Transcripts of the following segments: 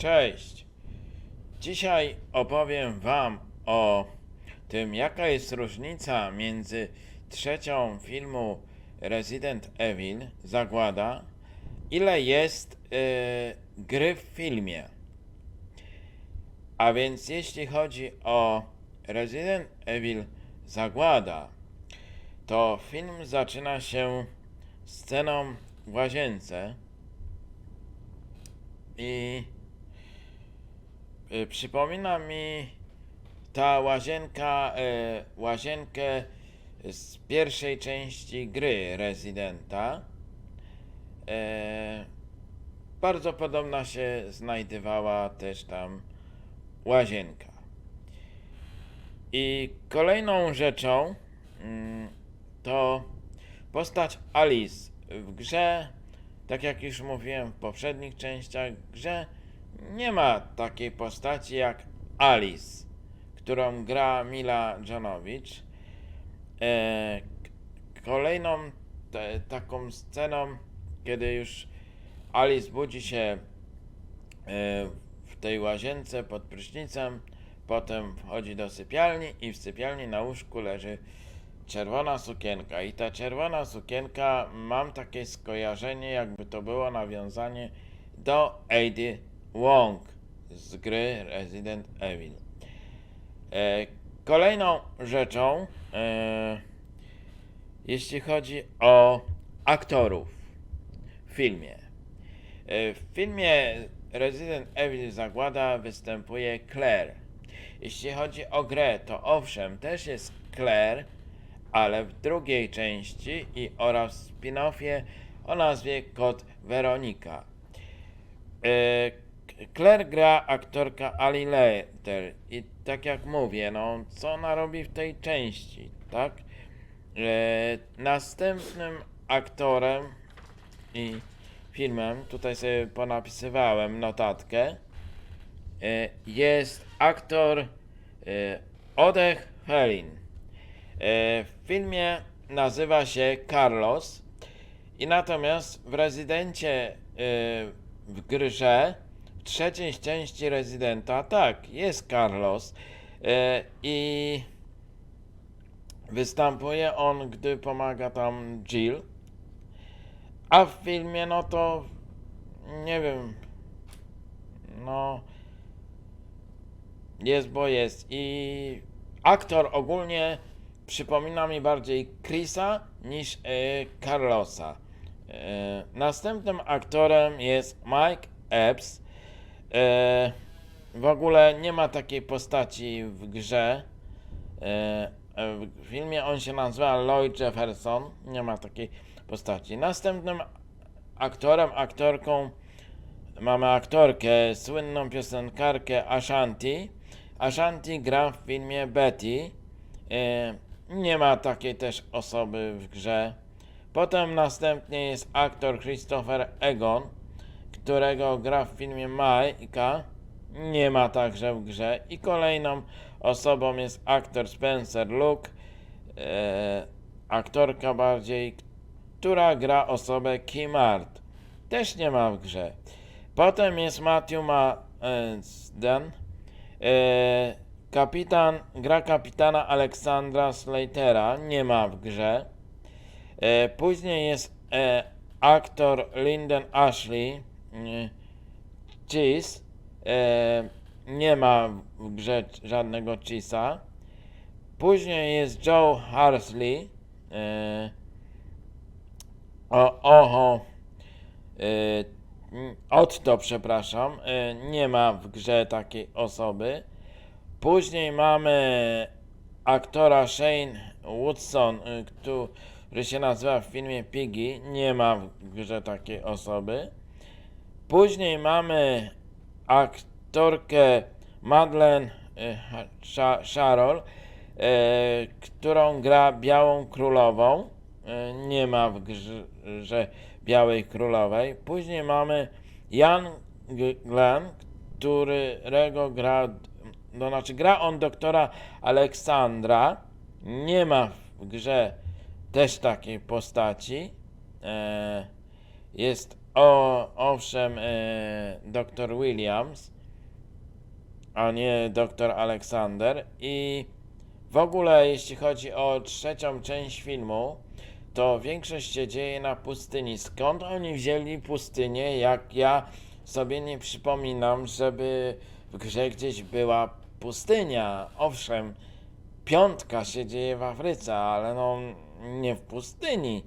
Cześć. Dzisiaj opowiem Wam o tym, jaka jest różnica między trzecią filmu Resident Evil Zagłada, ile jest y, gry w filmie. A więc jeśli chodzi o Resident Evil Zagłada, to film zaczyna się sceną w łazience i przypomina mi ta łazienka, y, łazienkę z pierwszej części gry Residenta. E, bardzo podobna się znajdowała też tam łazienka. I kolejną rzeczą mm, to postać Alice w grze, tak jak już mówiłem w poprzednich częściach, grze nie ma takiej postaci jak Alice, którą gra Mila Janowicz. E, kolejną te, taką sceną, kiedy już Alice budzi się e, w tej łazience pod prysznicem, potem wchodzi do sypialni i w sypialni na łóżku leży czerwona sukienka. I ta czerwona sukienka, mam takie skojarzenie, jakby to było nawiązanie do Ady Wong z gry Resident Evil. E, kolejną rzeczą, e, jeśli chodzi o aktorów w filmie. E, w filmie Resident Evil Zagłada występuje Claire. Jeśli chodzi o grę, to owszem, też jest Claire, ale w drugiej części i oraz w spin-offie o nazwie Kot Weronika. Claire gra aktorka Ali Leiter i tak jak mówię, no co ona robi w tej części, tak? E, następnym aktorem i filmem, tutaj sobie ponapisywałem notatkę, e, jest aktor e, Odech Helin. E, W filmie nazywa się Carlos i natomiast w Rezydencie e, w grze w trzeciej części Rezydenta tak, jest Carlos e, i występuje on, gdy pomaga tam Jill. A w filmie, no to nie wiem. No. Jest, bo jest. I aktor ogólnie przypomina mi bardziej Chrisa niż e, Carlosa. E, następnym aktorem jest Mike Epps. E, w ogóle nie ma takiej postaci w grze. E, w filmie on się nazywa Lloyd Jefferson. Nie ma takiej postaci. Następnym aktorem, aktorką mamy aktorkę, słynną piosenkarkę Ashanti. Ashanti gra w filmie Betty. E, Nie ma takiej też osoby w grze. Potem następnie jest aktor Christopher Egon, którego gra w filmie Majka. Nie ma także w grze. I kolejną osobą jest aktor Spencer Luke, e, aktorka bardziej, która gra osobę Kimart. Też nie ma w grze. Potem jest Matthew Marsden, e, kapitan, gra kapitana Aleksandra Slatera, nie ma w grze. E, później jest e, aktor Lyndon Ashley, Cheese, e, nie ma w grze żadnego Cheese'a. Później jest Joe Harsley, e, o, oho, e, Otto, przepraszam, nie ma w grze takiej osoby. Później mamy aktora Shane Woodson, który się nazywa w filmie Piggy. Nie ma w grze takiej osoby. Później mamy aktorkę Madeleine Ha- Sha- Sharol, y, którą gra Białą Królową. Y, Nie ma w grze Białej Królowej. Później mamy Jan Glenn, którego gra, no znaczy gra on doktora Aleksandra. Nie ma w grze też takiej postaci. E, jest o, owszem, e, dr Williams, a nie dr Alexander. I w ogóle, jeśli chodzi o trzecią część filmu, to większość się dzieje na pustyni. Skąd oni wzięli pustynię, jak ja sobie nie przypominam, żeby w grze gdzieś była pustynia. Owszem, piątka się dzieje w Afryce, ale no nie w pustyni.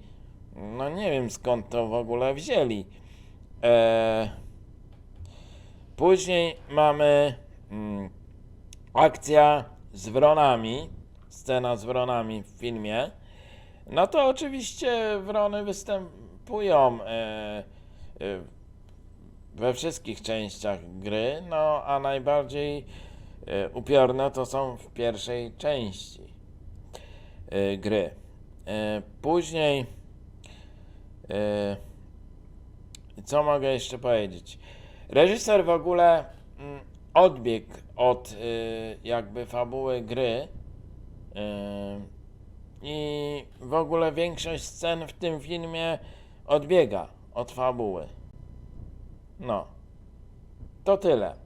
No nie wiem skąd to w ogóle wzięli. Eee, później mamy mm, akcja z wronami, scena z wronami w filmie. No to oczywiście wrony występują e, e, we wszystkich częściach gry, no a najbardziej e, upiorne to są w pierwszej części e, gry. E, później co mogę jeszcze powiedzieć? Reżyser w ogóle mm, odbiegł od y, jakby fabuły gry y, i w ogóle większość scen w tym filmie odbiega od fabuły. No, to tyle.